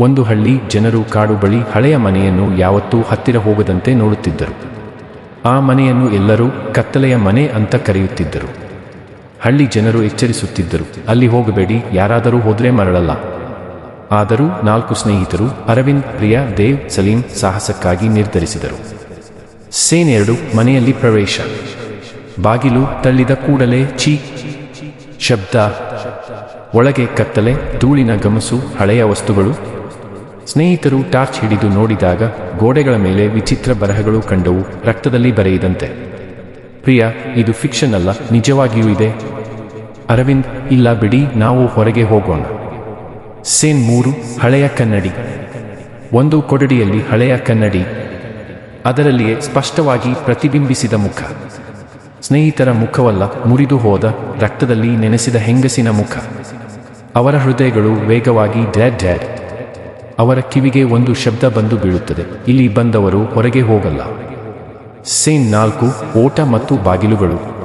ಒಂದು ಹಳ್ಳಿ ಜನರು ಕಾಡು ಬಳಿ ಹಳೆಯ ಮನೆಯನ್ನು ಯಾವತ್ತೂ ಹತ್ತಿರ ಹೋಗದಂತೆ ನೋಡುತ್ತಿದ್ದರು. ಆ ಮನೆಯನ್ನು ಎಲ್ಲರೂ ಕತ್ತಲೆಯ ಮನೆ ಅಂತ ಕರೆಯುತ್ತಿದ್ದರು. ಹಳ್ಳಿ ಜನರು ಎಚ್ಚರಿಸುತ್ತಿದ್ದರು, ಅಲ್ಲಿ ಹೋಗಬೇಡಿ, ಯಾರಾದರೂ ಹೋದರೆ ಮರಳಲ್ಲ. ಆದರೂ ನಾಲ್ಕು ಸ್ನೇಹಿತರು ಅರವಿಂದ್, ಪ್ರಿಯಾ, ದೇವ್, ಸಲೀಂ ಸಾಹಸಕ್ಕಾಗಿ ನಿರ್ಧರಿಸಿದರು. ಸೇನ್ ಎರಡು ಮನೆಯಲ್ಲಿ ಪ್ರವೇಶ. ಬಾಗಿಲು ತಳ್ಳಿದ ಕೂಡಲೇ ಚೀ ಶಬ್ದ. ಒಳಗೆ ಕತ್ತಲೆ, ಧೂಳಿನ ಗಮಸು, ಹಳೆಯ ವಸ್ತುಗಳು ಸ್ನೇಹಿತರು ಟಾರ್ಚ್ ಹಿಡಿದು ನೋಡಿದಾಗ ಗೋಡೆಗಳ ಮೇಲೆ ವಿಚಿತ್ರ ಬರಹಗಳು ಕಂಡವು ರಕ್ತದಲ್ಲಿ ಬರೆಯದಂತೆ. ಪ್ರಿಯಾ, ಇದು ಫಿಕ್ಷನ್ ಅಲ್ಲ, ನಿಜವಾಗಿಯೂ ಇದೆ. ಅರವಿಂದ್, ಇಲ್ಲ ಬಿಡಿ, ನಾವು ಹೊರಗೆ ಹೋಗೋಣ. ಸೇನ್ ಮೂರು, ಹಳೆಯ ಕನ್ನಡಿ. ಒಂದು ಕೊಠಡಿಯಲ್ಲಿ ಹಳೆಯ ಕನ್ನಡಿ. ಅದರಲ್ಲಿಯೇ ಸ್ಪಷ್ಟವಾಗಿ ಪ್ರತಿಬಿಂಬಿಸಿದ ಮುಖ. ಸ್ನೇಹಿತರ ಮುಖವಲ್ಲ, ಮುರಿದು ಹೋದ, ರಕ್ತದಲ್ಲಿ ನೆನೆಸಿದ ಹೆಂಗಸಿನ ಮುಖ. ಅವರ ಹೃದಯಗಳು ವೇಗವಾಗಿ ಡ್ಯಾಡ್ ಡ್ಯಾಡ್. ಅವರ ಕಿವಿಗೆ ಒಂದು ಶಬ್ದ ಬಂದು ಬೀಳುತ್ತದೆ. ಇಲ್ಲಿ ಬಂದವರು ಹೊರಗೆ ಹೋಗಲ್ಲ. ಸೇನ್ ನಾಲ್ಕು, ಓಟ ಮತ್ತು ಬಾಗಿಲುಗಳು.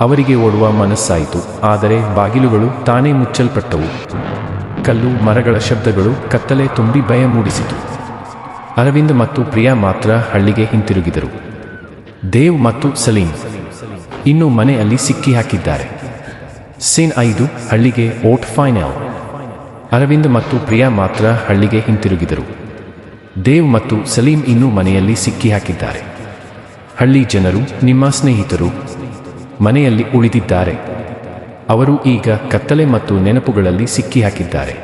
ಅವರಿಗೆ ಓಡುವ ಮನಸ್ಸಾಯಿತು. ಆದರೆ ಬಾಗಿಲುಗಳು ತಾನೇ ಮುಚ್ಚಲ್ಪಟ್ಟವು. ಕಲ್ಲು, ಮರಗಳ ಶಬ್ದಗಳು, ಕತ್ತಲೆ ತುಂಬಿ ಭಯ ಮೂಡಿಸಿತು. ಅರವಿಂದ್ ಮತ್ತು ಪ್ರಿಯಾ ಮಾತ್ರ ಹಳ್ಳಿಗೆ ಹಿಂತಿರುಗಿದರು. ದೇವ್ ಮತ್ತು ಸಲೀಂ ಇನ್ನು ಮನೆಯಲ್ಲಿ ಸಿಕ್ಕಿ ಹಾಕಿದ್ದಾರೆ ಸೇನ್ ಐದು, ಹಳ್ಳಿಗೆ ಓಟ್ ಫೈನಲ್. ಅರವಿಂದ್ ಮತ್ತು ಪ್ರಿಯಾ ಮಾತ್ರ ಹಳ್ಳಿಗೆ ಹಿಂತಿರುಗಿದರು. ದೇವ್ ಮತ್ತು ಸಲೀಂ ಇನ್ನೂ ಮನೆಯಲ್ಲಿ ಸಿಕ್ಕಿ ಹಾಕಿದ್ದಾರೆ. ಹಳ್ಳಿ ಜನರು, ನಿಮ್ಮ ಸ್ನೇಹಿತರು ಮನೆಯಲ್ಲಿ ಉಳಿದಿದ್ದಾರೆ. ಅವರು ಈಗ ಕತ್ತಲೆ ಮತ್ತು ನೆನಪುಗಳಲ್ಲಿ ಸಿಕ್ಕಿ ಹಾಕಿದ್ದಾರೆ.